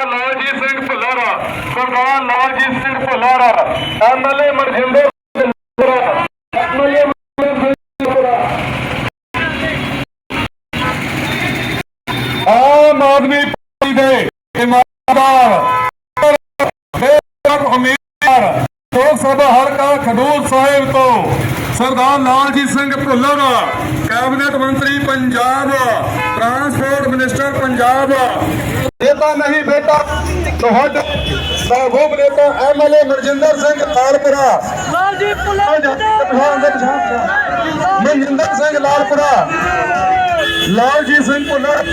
Laljit Singh Bhullar Sardar Laljit Singh Bhullar MLA Marjinder Aam Aadmi Party ਦੇ ਇਮਾਨਦਾਰ, ਬੇਸ਼ੱਕ ਉਮੀਦਵਾਰ ਲੋਕ ਸਭਾ ਹਲਕਾ ਖਡੂਰ ਸਾਹਿਬ ਤੋਂ ਸਰਦਾਰ ਲਾਲਜੀਤ ਸਿੰਘ ਭੁੱਲਰ, ਕੈਬਨਿਟ ਮੰਤਰੀ ਪੰਜਾਬ, ਟਰਾਂਸਪੋਰਟ ਮਿਨਿਸਟਰ ਪੰਜਾਬ ਨੇਤਾ ਨਹੀਂ ਬੇਟਾ। ਤੁਹਾਡੇ ਮਹਿਬੂਬ ਨੇਤਾ ਐਮਐਲਏ ਮਰਜਿੰਦਰ ਸਿੰਘ ਲਾਲਪੁਰਾ। ਲਾਲਜੀ ਪੁੱਲਰ ਮਨਜਿੰਦਰ ਸਿੰਘ ਲਾਲਪੁਰਾ। ਲਾਲਜੀਤ ਸਿੰਘ ਭੁੱਲਰ।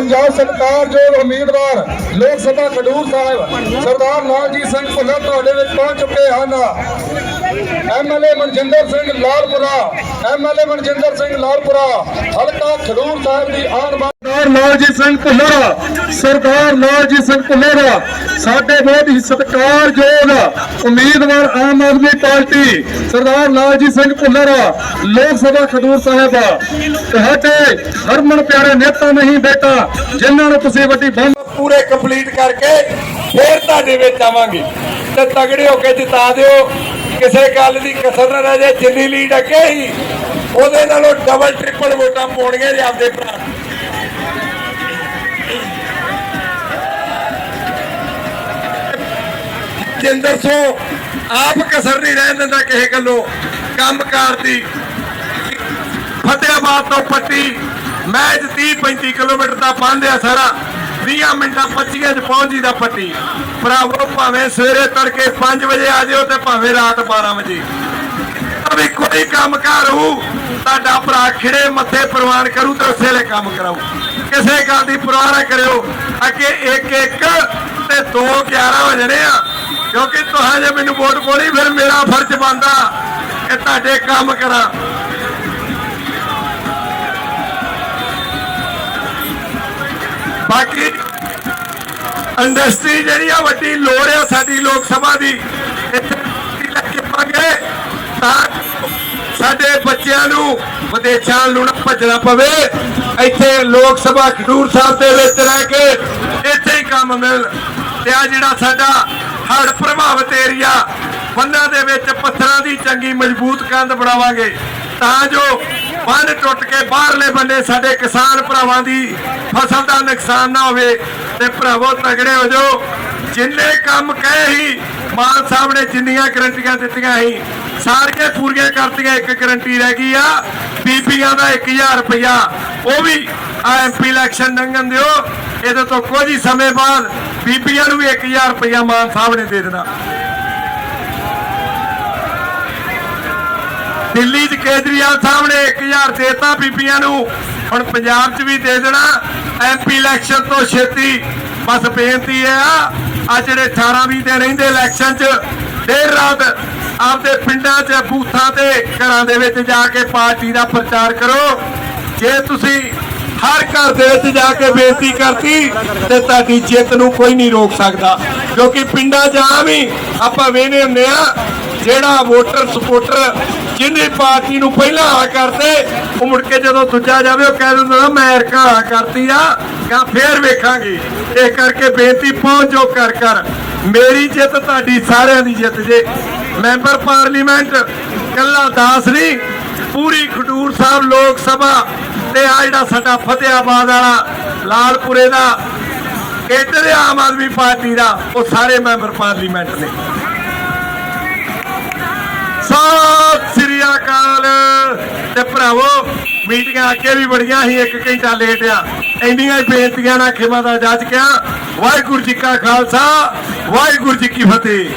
ਪੰਜਾਬ ਸਰਕਾਰ ਜੋ ਉਮੀਦਵਾਰ ਲੋਕ ਸਭਾ ਖਡੂਰ ਸਾਹਿਬ ਸਰਦਾਰ ਲਾਲਜੀਤ ਸਿੰਘ ਭੁੱਲਰ ਤੁਹਾਡੇ ਵਿੱਚ ਪਹੁੰਚ ਚੁੱਕੇ ਹਨ। ਐਮਐਲਏ ਮਨਜਿੰਦਰ ਸਿੰਘ ਲਾਲਪੁਰਾ ਐਮਐਲਏ ਮਨਜਿੰਦਰ ਸਿੰਘ ਲਾਲਪੁਰਾ ਹਲਕਾ ਖਡੂਰ ਸਾਹਿਬ ਦੀ ਆਨ ਸਰਦਾਰ ਲਾਲਜੀਤ ਸਿੰਘ ਭੁੱਲਰ ਸਰਦਾਰ ਲਾਲਜੀਤ ਸਿੰਘ ਭੁੱਲਰ ਸਾਡੇ ਬਹੁਤ ਹੀ ਸਤਿਕਾਰਯੋਗ ਉਮੀਦਵਾਰ ਆਮ ਆਦਮੀ ਪਾਰਟੀ ਸਰਦਾਰ ਲਾਲਜੀਤ ਸਿੰਘ ਭੁੱਲਰ ਲੋਕ ਸਭਾ ਖਡੂਰ ਸਾਹਿਬ। ਤੁਹਾਡੇ ਹਰਮਨ ਪਿਆਰੇ ਨੇਤਾ ਨਹੀਂ ਬੇਟਾ ਜਿਨ੍ਹਾਂ ਨੂੰ ਤੁਸੀਂ ਵੱਡੀ ਬੰਦ ਪੂਰੇ ਕੰਪਲੀਟ ਕਰਕੇ ਫੇਰ ਤੁਹਾਡੇ ਵਿੱਚ ਆਵਾਂਗੇ। ਤੇ ਤਗੜੇ ਹੋ ਕੇ ਜਿਤਾ ਦਿਓ। ਕਿਸੇ ਗੱਲ ਦੀ ਕਸਰ ਨਾ ਰਹਿ ਜਾਏ, ਜਿੰਨੀ ਲੀਡ ਅੱਗੇ ਹੀ ਉਹਦੇ ਨਾਲੋਂ ਡਬਲ ਟ੍ਰਿਪਲ ਵੋਟਾਂ ਪਾਉਣਗੇ ਜੇ ਆਪਦੇ ਭਰਾ। ਜਿੰਦਰ ਸੋ ਆਪ ਕਸਰ ਨਹੀਂ ਰਹਿਣ ਦਿੰਦਾ ਕਿਸੇ ਗੱਲੋਂ। ਕੰਮਕਾਰ ਦੀ ਫਤਿਆਬਾਦ ਤੋਂ ਪੱਟੀ ਮੈਚ 30 35 ਕਿਲੋਮੀਟਰ ਦਾ ਬੰਦ ਆ ਸਾਰਾ। 20 ਮਿੰਟਾਂ 25 ਚ ਪਹੁੰਚ ਜੀਦਾ ਪੱਟੀ। ਭਰਾਵੋ, ਭਾਵੇਂ ਸਵੇਰੇ ਤੜਕੇ 5 ਵਜੇ ਆ ਜਿਓ ਤੇ ਭਾਵੇਂ ਰਾਤ 12 ਵਜੇ। ਵੀ ਕੋਈ ਕੰਮ ਕਰੂ ਤੁਹਾਡਾ ਭਰਾ ਖਿੜੇ ਮੱਥੇ ਪ੍ਰਵਾਨ ਕਰੂ ਤੇ ਉਸੇ ਵੇਲੇ ਕੰਮ ਕਰਾਉ ਕਿਸੇ ਗੱਲ ਦੀ ਪਰਵਾਹ ਨਾ ਕਰਿਓ। ਅੱਗੇ ਇੱਕ ਇੱਕ ਤੇ 2 11 ਹੋ ਜਾਣੇ ਆ। ਕਿਉਂਕਿ ਤੁਹਾਂ ਜੇ ਮੈਨੂੰ ਵੋਟ ਪਾਉਣੀ, ਫਿਰ ਮੇਰਾ ਫਰਜ਼ ਬਣਦਾ ਕਿ ਤੁਹਾਡੇ ਕੰਮ ਕਰਾਂ। ਬਾਕੀ ਇੰਡਸਟਰੀ ਜਿਹੜੀ ਆ, ਵੱਡੀ ਲੋੜ ਆ ਸਾਡੀ ਲੋਕ ਸਭਾ ਦੀ। ਇੱਥੇ ਲੈ ਕੇ ਪਾਗੇ ਤਾਂ ਸਾਡੇ ਬੱਚਿਆਂ ਨੂੰ ਵਿਦੇਸ਼ਾਂ ਨੂੰ ਨਾ ਭੱਜਣਾ ਪਵੇ। ਇੱਥੇ ਲੋਕ ਸਭਾ ਖਡੂਰ ਸਾਹਿਬ ਦੇ ਵਿੱਚ ਰਹਿ ਕੇ ਇੱਥੇ ਹੀ ਕੰਮ ਮਿਲ। ਤੇ ਆ ਜਿਹੜਾ ਸਾਡਾ ਹੜ ਪ੍ਰਭਾਵਿਤ ਏਰੀਆ ਬੰਨਾਂ ਦੇ ਵਿੱਚ ਪੱਥਰਾਂ ਦੀ ਚੰਗੀ ਮਜ਼ਬੂਤ ਕੰਧ ਬਣਾਵਾਂਗੇ। ਤਾਂ ਜੋ ਬੰਨ ਟੁੱਟ ਕੇ ਬਾਹਰਲੇ ਬੰਨੇ ਸਾਡੇ ਕਿਸਾਨ ਭਰਾਵਾਂ ਦੀ ਫਸਲ ਦਾ ਨੁਕਸਾਨ ਨਾ ਹੋਵੇ ਤੇ ਭਰਾਵੋ ਤਗੜੇ ਹੋ ਜਾਓ। ਜਿੰਨੇ ਕੰਮ ਕਹੇ ਹੀ ਮਾਨ ਸਾਹਿਬ ਨੇ ਜਿੰਨੀਆਂ ਗਰੰਟੀਆਂ ਦਿੱਤੀਆਂ ਸੀ, ਸਾਰੀਆਂ ਪੂਰੀਆਂ ਕਰਤੀਆਂ, ਇੱਕ ਗਰੰਟੀ ਰਹਿ ਗਈ ਆ। ਬੀਬੀਆਂ ਦਾ 1000 ਰੁਪਇਆ, ਉਹ ਵੀ ਆ ਐਮਪੀ ਇਲੈਕਸ਼ਨ ਲੰਘਣ ਦਿਓ। ਇਹਦੇ ਤੋਂ ਕੁਝ ਹੀ ਸਮੇਂ ਬਾਅਦ ਬੀਬੀਆਂ ਨੂੰ ਵੀ 1000 ਰੁਪਇਆ ਮਾਨ ਸਾਹਿਬ ਨੇ ਦੇ ਦੇਣਾ। ਦਿੱਲੀ 'ਚ ਕੇਜਰੀਵਾਲ ਸਾਹਿਬ ਨੇ 1000 ਦੇਤਾ ਬੀਬੀਆਂ ਨੂੰ ਹੁਣ ਪੰਜਾਬ 'ਚ ਵੀ ਦੇ ਦੇਣਾ। ਐਮਪੀ ਇਲੈਕਸ਼ਨ ਤੋਂ ਛੇਤੀ ਬਸ ਬੇਨਤੀ ਹੈ ਆ ਜਿਹੜੇ 18 20 ਦਿਨ ਰਹਿੰਦੇ ਇਲੈਕਸ਼ਨ 'ਚ, ਦੇਰ ਰਾਤ ਆਪਦੇ ਪਿੰਡਾਂ 'ਚ, ਬੂਥਾਂ ਤੇ, ਘਰਾਂ ਦੇ ਵਿੱਚ ਜਾ ਕੇ ਪਾਰਟੀ ਦਾ ਪ੍ਰਚਾਰ ਕਰੋ। ਜੇ ਤੁਸੀਂ ਹਰ ਘਰ ਦੇ ਵਿੱਚ ਜਾ ਕੇ ਬੇਨਤੀ ਕਰਤੀ, ਤੇ ਤੁਹਾਡੀ ਜਿੱਤ ਨੂੰ ਕੋਈ ਨਹੀਂ ਰੋਕ ਸਕਦਾ। ਕਿਉਂਕਿ ਪਿੰਡਾਂ 'ਚ ਆਮ ਹੀ ਆਪਾਂ ਵੇਖਦੇ ਹੁੰਦੇ ਆ ਜਿਹੜਾ ਵੋਟਰ ਸਪੋਰਟਰ ਜਿਹਨੇ ਪਾਰਟੀ ਨੂੰ ਪਹਿਲਾਂ ਆ ਕਰਦੇ ਉਹ ਮੁੜ ਕੇ ਜਦੋਂ ਦੂਜਾ ਜਾਵੇ, ਉਹ ਕਹਿ ਦਿੰਦਾ ਮੈਂ ਅਰਕਾ ਆ ਕਰਤੀ ਆ ਕਾ ਫੇਰ ਵੇਖਾਂਗੇ। ਇਹ ਕਰਕੇ ਬੇਨਤੀ, ਪਹੁੰਚ ਕਰ ਕਰ ਮੇਰੀ ਜਿੱਤ ਤੁਹਾਡੀ ਸਾਰਿਆਂ ਦੀ ਜਿੱਤ ਜੇ। ਮੈਂਬਰ ਪਾਰਲੀਮੈਂਟ, ਕੱਲਾ ਦਾਸ ਨਹੀਂ, ਪੂਰੀ ਖਡੂਰ ਸਾਹਿਬ ਲੋਕ ਸਭਾ ਤੇ ਆ ਜਿਹੜਾ ਸਾਡਾ ਫਤਿਆਬਾਦ ਵਾਲਾ, ਲਾਲਪੁਰੇ ਦਾ ਇੱਧਰ ਆਮ ਆਦਮੀ ਪਾਰਟੀ ਦਾ, ਉਹ ਸਾਰੇ ਮੈਂਬਰ ਪਾਰਲੀਮੈਂਟ ਨੇ। ਸਤਿ ਸ੍ਰੀ ਅਕਾਲ। ਤੇ ਭਰਾਵੋ, ਮੀਟਿੰਗਾਂ ਅੱਗੇ ਵੀ ਬੜੀਆਂ ਸੀ, ਇੱਕ ਘੰਟਾ ਲੇਟ ਆ। ਇੰਨੀਆਂ ਹੀ ਬੇਨਤੀਆਂ ਨਾਲ ਖਿਮਾ ਦਾ ਜੱਜ ਕਿਹਾ, ਵਾਹਿਗੁਰੂ ਜੀ ਕਾ ਖਾਲਸਾ, ਵਾਹਿਗੁਰੂ ਜੀ ਕੀ ਫਤਿਹ।